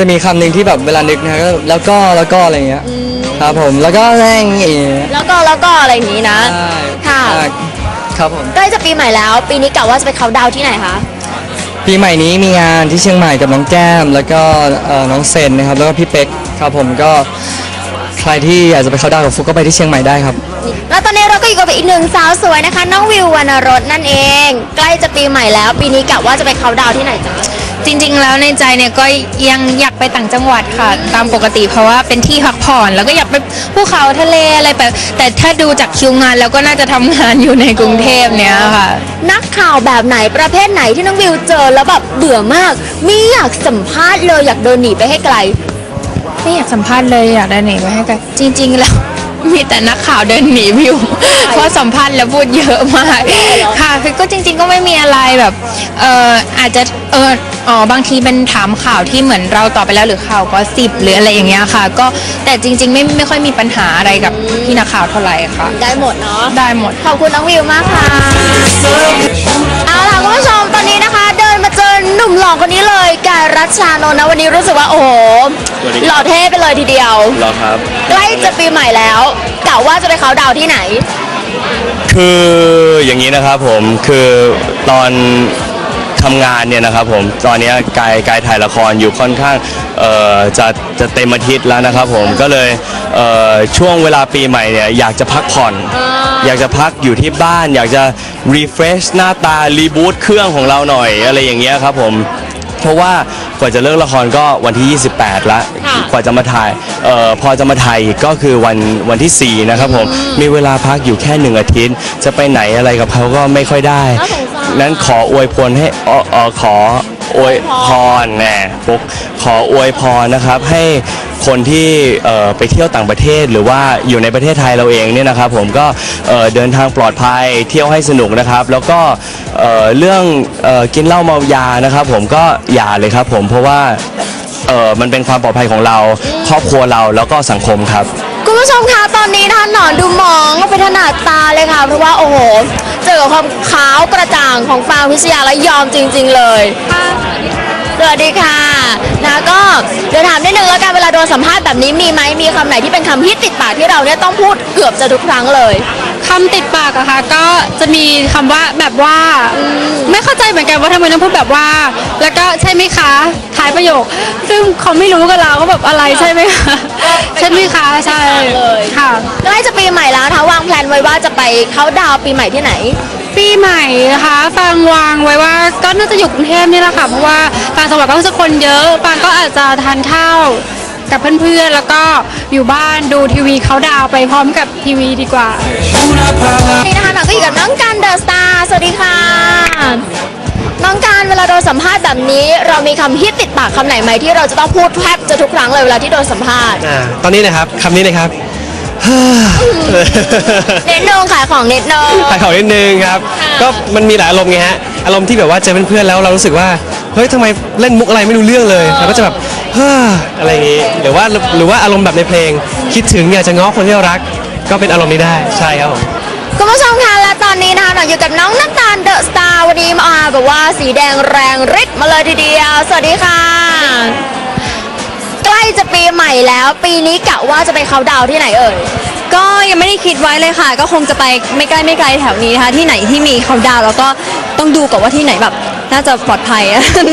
จะมีคำหนึ่งที่แบบเวลานึกนะฮะก็แล้วก็แล้วก็อะไรอย่างเงี้ยครับผมแล้วก็อะไรอย่างเงี้ยแล้วก็แล้วก็อะไรอย่างนี้นะใช่ค่ะใช่ครับผมใกล้จะปีใหม่แล้ว ปีนี้กะว่าจะไปเขาน์ดาวน์ที่ไหนคะปีใหม่นี้มีงานที่เชียงใหม่กับน้องแก้ม แล้วก็เอ่อน้องเซนนะครับแล้วก็พี่เป๊กครับผมก็ใครที่อยากจะไปเข้าดาวน์กับฟุกก็ไปที่เชียงใหม่ได้ครับ แล้วตอนนี้เราก็อยู่กับอีกหนึ่งสาวสวยนะคะ น้องวิววรรณรสนั่นเอง ใกล้จะปีใหม่แล้ว ปีนี้กะว่าจะไปเขาน์ดาวน์ที่ไหนจ๊ะ จริงๆ แล้วในใจเนี่ยก็ยังอยากไปต่างจังหวัดค่ะ ตามปกติเพราะว่าเป็นที่พักผ่อนแล้วก็อยากไปภูเขาทะเลอะไรแบบแต่ถ้าดูจากคิวงานแล้วก็น่าจะทำงานอยู่ในกรุงเทพเนี่ยค่ะ นักข่าวแบบไหนประเภทไหนที่น้องวิวเจอแล้วแบบเบื่อมาก ไม่อยากสัมภาษณ์เลยอยากเดินหนีไปให้ไกล ไม่อยากสัมภาษณ์เลยอยากได้หนีไปให้กันจริง ๆ แล้ว มีแต่นักข่าวเดินหนีวิว เพราะสัมภาษณ์แล้วพูดเยอะมากค่ะคือก็จริง ๆ ก็ไม่มีอะไรแบบเอออาจจะเอออ๋อบางทีเป็นถามข่าวที่เหมือนเราตอบไปแล้วหรือข่าวก็สิบหรืออะไรอย่างเงี้ยค่ะ ก็แต่จริง ๆ ไม่ไม่ค่อยมีปัญหาอะไรกับพี่นักข่าวเท่าไหร่ค่ะ ได้หมดเนาะได้หมดขอบคุณน้องวิวมากค่ะเอาล่ะคุณผู้ชมตอนนี้นะคะเดิ นมาเจอหนุ่มหล่อคนนี้เลยกายรัชชานนท์นะวันนี้รู้สึกว่าโอ้โหหล่อเท่ไปเลยทีเดียว เหรอครับใกล้จะปีใหม่แล้วกะว่าจะไปเขาน์ดาวน์ที่ไหน คืออย่างนี้นะครับผมคือตอน ทำงานเนี่ยนะครับผมตอนเนี้ยกายกายถ่ายละครอยู่ค่อนข้างเอ่อจะจะเต็มอาทิตย์แล้วนะครับผมก็เลยเอ่อช่วงเวลาปีใหม่เนี่ยอยากจะพักผ่อน อยากจะพักอยู่ที่บ้าน อยากจะ refresh หน้าตารีบูตเครื่องของเราหน่อยอะไรอย่างเงี้ยครับผมเพราะว่ากว่าจะเลิกละครก็วันที่ 28ละค่ะกว่าจะมาถ่ายเอ่อพอจะมาถ่ายอีกก็คือวันวันที่ 4 นะครับผม มีเวลาพักอยู่แค่หนึ่งอาทิตย์ จะไปไหนอะไรกับเขาก็ไม่ค่อยได้ น่าสงสาร นั้นขออวยพรให้เออเออขออวยพรแน่ปุ๊กขออวยพรนะครับให้คนที่เอ่อไปเที่ยวต่างประเทศหรือว่าอยู่ในประเทศไทยเราเองเนี่ยนะครับผมก็เอ่อเดินทางปลอดภัยเที่ยวให้สนุกนะครับ แล้วก็เอ่อเรื่องเอ่อกินเหล้าเมายานะครับ ผมก็อย่าเลยครับผมเพราะว่าเออมันเป็นความปลอดภัยของเราครอบครัวเราแล้วก็สังคมครับ คุณผู้ชมคะตอนนี้นะคะหนอนดูมองไปถนัดตาเลยค่ะ เพราะว่าโอ้โห เจอความขาวกระจ่างของฟางพิชยาและยอมจริง ๆ เลยสวัสดีค่ะนะก็เดี๋ยวถามนิดนึงแล้วกันเวลาโดนสัมภาษณ์แบบนี้มีไหมมีคำไหนที่เป็นคำฮิตติดปากที่เราเนี่ยต้องพูดเกือบจะทุกครั้งเลย คำติดปากอะค่ะก็จะมีคำว่าแบบว่า ไม่เข้าใจเหมือนกันว่าทำไมต้องพูดแบบว่า แล้วก็ใช่ไหมคะท้ายประโยค ซึ่งเขาไม่รู้กันเราก็แบบอะไรใช่ไหมคะใช่ไหมคะใช่เลยค่ะใกล้จะปีใหม่แล้วนะคะวางแผนไว้ว่าจะไปเข้าน์ดาวน์ปีใหม่ที่ไหน ปีใหม่นะคะฟางวางไว้ว่าก็น่าจะอยู่กรุงเทพนี่แหละค่ะเพราะว่าต่างจังหวัดก็จะคนเยอะฟางก็อาจจะทานข้าว กับเพื่อนๆ แล้วก็อยู่บ้านดูทีวีเขาดาวน์ไปพร้อมกับทีวีดีกว่า นี่นะคะหนอนก็อยู่กับน้องการเดอะสตาร์สวัสดีค่ะ น้องการเวลาโดนสัมภาษณ์แบบนี้ เรามีคำฮิตติดปากคำไหนไหมที่เราจะต้องพูดแทบจะทุกครั้งเลยเวลาที่โดนสัมภาษณ์อ่าตอนนี้นะครับคำนี้เลยครับ เน็ตนงขายของเน็ตนงขายของนิดนึงครับก็มันมีหลายอารมณ์ไงฮะอารมณ์ที่แบบว่าเจอเพื่อนๆแล้วเรารู้สึกว่าเฮ้ยทำไมเล่นมุกอะไรไม่รู้เรื่องเลยเราก็จะแบบเฮ้ ออะไรอย่างงี้หรือว่าหรือว่าอารมณ์แบบในเพลง คิดถึงอยากจะง้อคนที่เรารัก ก็เป็นอารมณ์นี้ได้ใช่ครับผม คุณผู้ชมคะและตอนนี้นะคะหนอนอยู่กับน้องน้ำตาลเดอะสตาร์วันนี้มาแบบว่าสีแดงแรงฤทธิ์มาเลยทีเดียว สวัสดีค่ะ ใกล้จะปีใหม่แล้ว ปีนี้กะว่าจะไปเขาน์ดาวน์ที่ไหนเอ่ย ก็ยังไม่ได้คิดไว้เลยค่ะ ก็คงจะไปไม่ใกล้ไม่ไกลแถวนี้นะคะที่ไหนที่มีเขาดาวน์แล้วก็ต้องดูก่อนว่าที่ไหนแบบ น่าจะปลอดภัย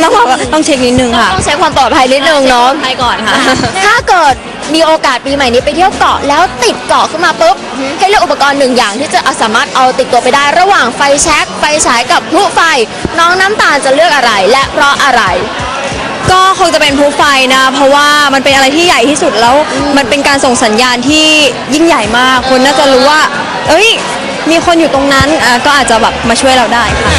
ต้องแบบต้องเช็คนิดนึงค่ะ ต้องใช้ความปลอดภัยนิดนึงเนาะไปก่อนค่ะ ถ้าเกิดมีโอกาสปีใหม่นี้ไปเที่ยวเกาะแล้วติดเกาะขึ้นมาปุ๊บให้เลือกอุปกรณ์หนึ่งอย่างที่จะสามารถเอาติดตัวไปได้ระหว่างไฟแช็กไฟฉายกับพลุไฟ น้องน้ำตาลจะเลือกอะไรและเพราะอะไรก็คงจะเป็นพลุไฟนะ เพราะว่ามันเป็นอะไรที่ใหญ่ที่สุดแล้ว มันเป็นการส่งสัญญาณที่ยิ่งใหญ่มาก คนน่าจะรู้ว่า เอ้ย มีคนอยู่ตรงนั้นอะก็อาจจะแบบมาช่วยเราได้ค่ะ